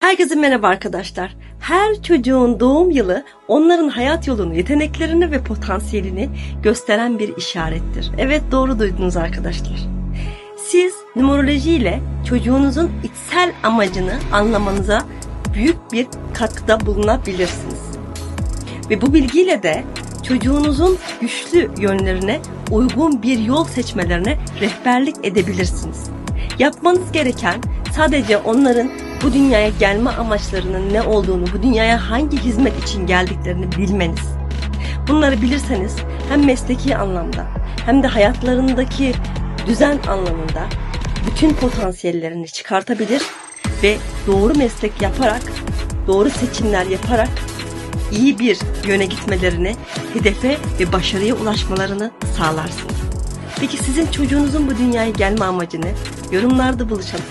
Herkese merhaba arkadaşlar. Her çocuğun doğum yılı onların hayat yolunu, yeteneklerini ve potansiyelini gösteren bir işarettir. Evet doğru duydunuz arkadaşlar. Siz numeroloji ile çocuğunuzun içsel amacını anlamanıza büyük bir katkıda bulunabilirsiniz. Ve bu bilgiyle de çocuğunuzun güçlü yönlerine uygun bir yol seçmelerine rehberlik edebilirsiniz. Yapmanız gereken sadece onların bu dünyaya gelme amaçlarının ne olduğunu, bu dünyaya hangi hizmet için geldiklerini bilmeniz. Bunları bilirseniz hem mesleki anlamda hem de hayatlarındaki düzen anlamında bütün potansiyellerini çıkartabilir ve doğru meslek yaparak, doğru seçimler yaparak iyi bir yöne gitmelerini, hedefe ve başarıya ulaşmalarını sağlarsınız. Peki sizin çocuğunuzun bu dünyaya gelme amacını yorumlarda buluşalım.